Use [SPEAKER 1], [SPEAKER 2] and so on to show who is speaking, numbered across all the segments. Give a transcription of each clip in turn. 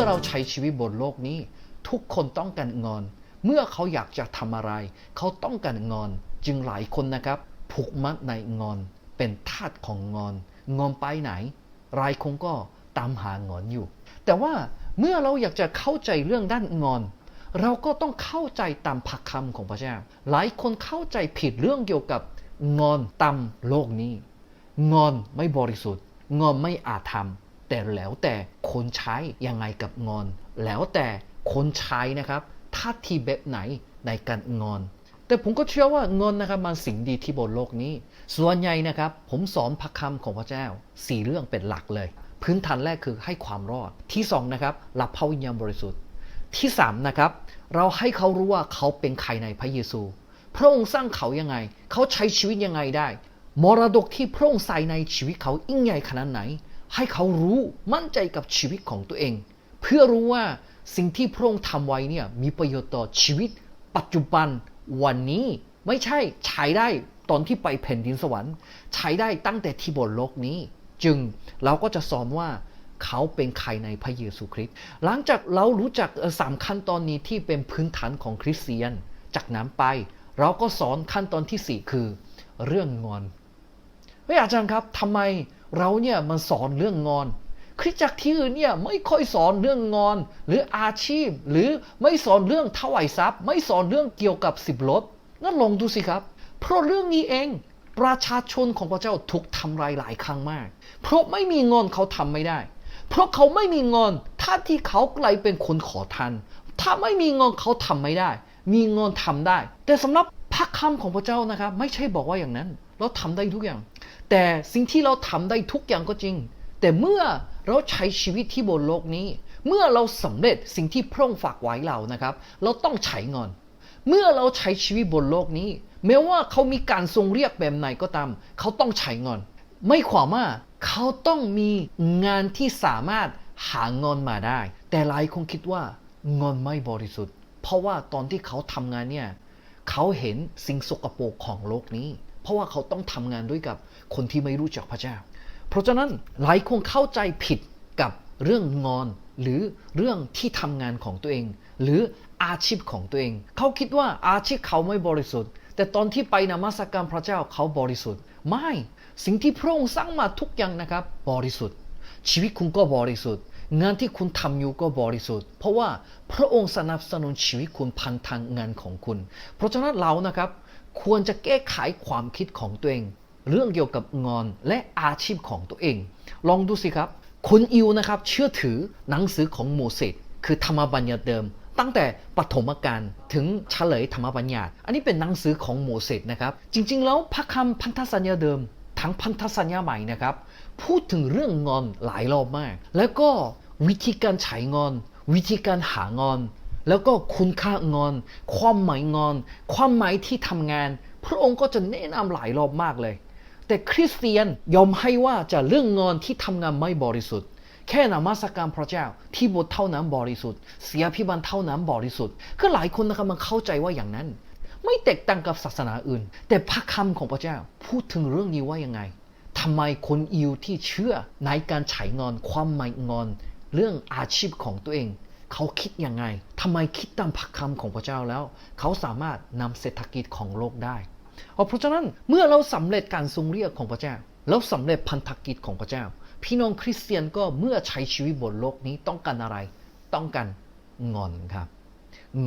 [SPEAKER 1] มื่อเราใช้ชีวิตบนโลกนี้ ทุกคนต้องการเงินเมื่อเขาอยากจะทำอะไร เขาต้องการเงินจึงหลายคนนะครับ ผูกมัดในเงินเป็นทาสของเงินเงินไปไหน รายคงก็ตามหาเงินอยู่ แต่ว่าเมื่อเราอยากจะเข้าใจเรื่องด้านเงินเราก็ต้องเข้าใจตามพระคำของพระเจ้า หลายคนเข้าใจผิดเรื่องเกี่ยวกับเงินตามโลกนี้เงินไม่บริสุทธิ์เงินไม่อาจทำ แต่แล้วแต่คนใช้ยังไงกับเงินแล้วแต่คนใช้นะครับท่าทีแบบไหนในการเงินแต่ผมก็เชื่อว่าเงินนะครับมันสิ่งดีที่บนโลกนี้ ส่วนใหญ่นะครับผมสอนพระคำของพระเจ้าสี่เรื่องเป็นหลักเลย พื้นฐานแรกคือให้ความรอดที่สองนะครับรับพระวิญญาณบริสุทธิ์ ที่สามนะครับเราให้เขารู้ว่าเขาเป็นใครในพระเยซู พระองค์สร้างเขายังไง เขาใช้ชีวิตยังไงได้ มรดกที่พระองค์ใส่ในชีวิตเขายิ่งใหญ่ขนาดไหน ให้เขารู้มั่นใจกับชีวิตของตัวเอง เพื่อรู้ว่าสิ่งที่พระองค์ทำไว้เนี่ยมีประโยชน์ต่อชีวิต ปัจจุบันวันนี้ไม่ใช่ใช้ได้ตอนที่ไปแผ่นดินสวรรค์ ใช้ได้ตั้งแต่ที่บนโลกนี้ จึงเราก็จะสอนว่าเขาเป็นใครในพระเยซูคริสต์หลังจากเรารู้จักสามขั้นตอนนี้ที่เป็นพื้นฐานของคริสเตียน จากนั้นไป เราก็สอนขั้นตอนที่ 4 คือ เรื่องงอน ฮ้ยอาจารย์ครับทำไมเราเนี่ยมันสอนเรื่องงอนคริสตจักรที่อื่นเนี่ยไม่ค่อยสอนเรื่องงอนหรืออาชีพ หรือไม่สอนเรื่องถวายทรัพย์ ไม่สอนเรื่องเกี่ยวกับสิบลดงั้นลองดูสิครับ เพราะเรื่องนี้เองประชาชนของพระเจ้าถูกทำลายหลายครั้งมาก เพราะไม่มีเงินเขาทำไม่ได้ เพราะเขาไม่มีเงินถ้าที่เขากลายเป็นคนขอทานถ้าไม่มีเงินเขาทำไม่ได้ มีเงินทำได้ แต่สำหรับพระคำของพระเจ้านะครับ ไม่ใช่บอกว่าอย่างนั้น เราทำได้ทุกอย่าง แต่สิ่งที่เราทำได้ทุกอย่างก็จริง แต่เมื่อเราใช้ชีวิตที่บนโลกนี้ เมื่อเราสำเร็จสิ่งที่พระองค์ฝากไว้เรานะครับ เราต้องใช้เงินเมื่อเราใช้ชีวิตบนโลกนี้ แม้ว่าเขามีการทรงเรียกแบบไหนก็ตาม เขาต้องใช้เงินไม่ความว่าเขาต้องมีงานที่สามารถหาเงินมาได้ แต่หลายคงคิดว่าเงินไม่บริสุทธิ์ เพราะว่าตอนที่เขาทำงานเนี่ย เขาเห็นสิ่งสกปรกของโลกนี้ เพราะว่าเขาต้องทำงานด้วยกับคนที่ไม่รู้จักพระเจ้า เพราะฉะนั้นหลายคนเข้าใจผิดกับเรื่องงอนหรือเรื่องที่ทำงานของตัวเอง หรืออาชีพของตัวเอง เขาคิดว่าอาชีพเขาไม่บริสุทธิ์ แต่ตอนที่ไปนมัสการพระเจ้าเขาบริสุทธิ์ ไม่สิ่งที่พระองค์สร้างมาทุกอย่างนะครับ บริสุทธิ์ ชีวิตคุณก็บริสุทธิ์ งานที่คุณทำอยู่ก็บริสุทธิ์ เพราะว่าพระองค์สนับสนุนชีวิตคุณพันทางงานของคุณ เพราะฉะนั้นเรานะครับ ควรจะแก้ไขความคิดของตัวเอง เรื่องเกี่ยวกับงานและอาชีพของตัวเอง ลองดูสิครับคุณอิวนะครับ เชื่อถือหนังสือของโมเสสคือธรรมบัญญัติเดิม ตั้งแต่ปฐมกาลถึงเฉลยธรรมบัญญัติ อันนี้เป็นหนังสือของโมเสสนะครับ จริง ๆ แล้วพระคำพันธสัญญาเดิมทั้งพันธสัญญาใหม่นะครับ พูดถึงเรื่องงอนหลายรอบมาก แล้วก็วิธีการใช้งอน วิธีการหางอน แล้วก็คุณค่างอน ความหมายงอน ความหมายที่ทำงาน พระองค์ก็จะแนะนำหลายรอบมากเลย แต่คริสเตียนยอมให้ว่าจะเรื่องงอนที่ทำงานไม่บริสุทธิ์ แค่นมัสการพระเจ้าที่บทเท่านั้นบริสุทธิ์ เสียพิบันเท่านั้นบริสุทธิ์ก็หลายคนนะครับมันเข้าใจว่าอย่างนั้น ไม่แตกต่างกับศาสนาอื่น แต่พระคำของพระเจ้าพูดถึงเรื่องนี้ว่ายังไงทำไมคนอิวที่เชื่อในการใช้งอนความหมายงอน เรื่องอาชีพของตัวเอง เขาคิดยังไงทำไมคิดตามพระคำของพระเจ้าแล้ว เขาสามารถนำเศรษฐกิจของโลกได้ เพราะฉะนั้นเมื่อเราสำเร็จการทรงเรียกของพระเจ้าเราสำเร็จพันธกิจของพระเจ้า พี่น้องคริสเตียนก็เมื่อใช้ชีวิตบนโลกนี้ต้องการอะไร ต้องการงอนครับ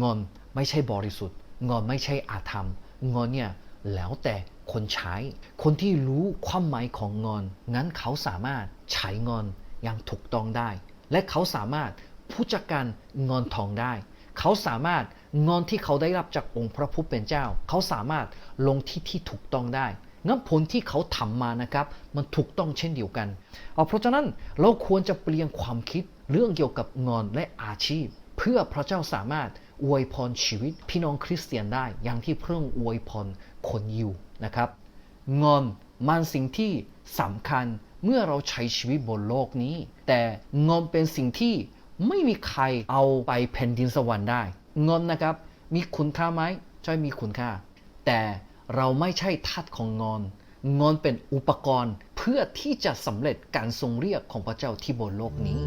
[SPEAKER 1] งอนไม่ใช่บริสุทธิ์งอนไม่ใช่อาธรรมงอนเนี่ยแล้วแต่คนใช้ คนที่รู้ความหมายของงอนงั้นเขาสามารถใช้งอนอย่างถูกต้องได้ และเขาสามารถ ผู้จัดการงอนทองได้ เขาสามารถงอนที่เขาได้รับจากองค์พระผู้เป็นเจ้า เขาสามารถลงที่ที่ถูกต้องได้งั้นผลที่เขาทำมานะครับ มันถูกต้องเช่นเดียวกันเอาเพราะฉะนั้นเราควรจะเปลี่ยนความคิดเรื่องเกี่ยวกับงอนและอาชีพ เพื่อพระเจ้าสามารถอวยพรชีวิตพี่น้องคริสเตียนได้ อย่างที่พระองค์อวยพรคนยิวนะครับงอนมันสิ่งที่สำคัญเมื่อเราใช้ชีวิตบนโลกนี้ แต่งอนเป็นสิ่งที่ ไม่มีใครเอาไปแผ่นดินสวรรค์ได้ เงินนะครับ มีคุณค่าไหมใช่มีคุณค่า แต่เราไม่ใช่ทาสของเงินเงินเป็นอุปกรณ์เพื่อที่จะสำเร็จการทรงเรียกของพระเจ้าที่บนโลกนี้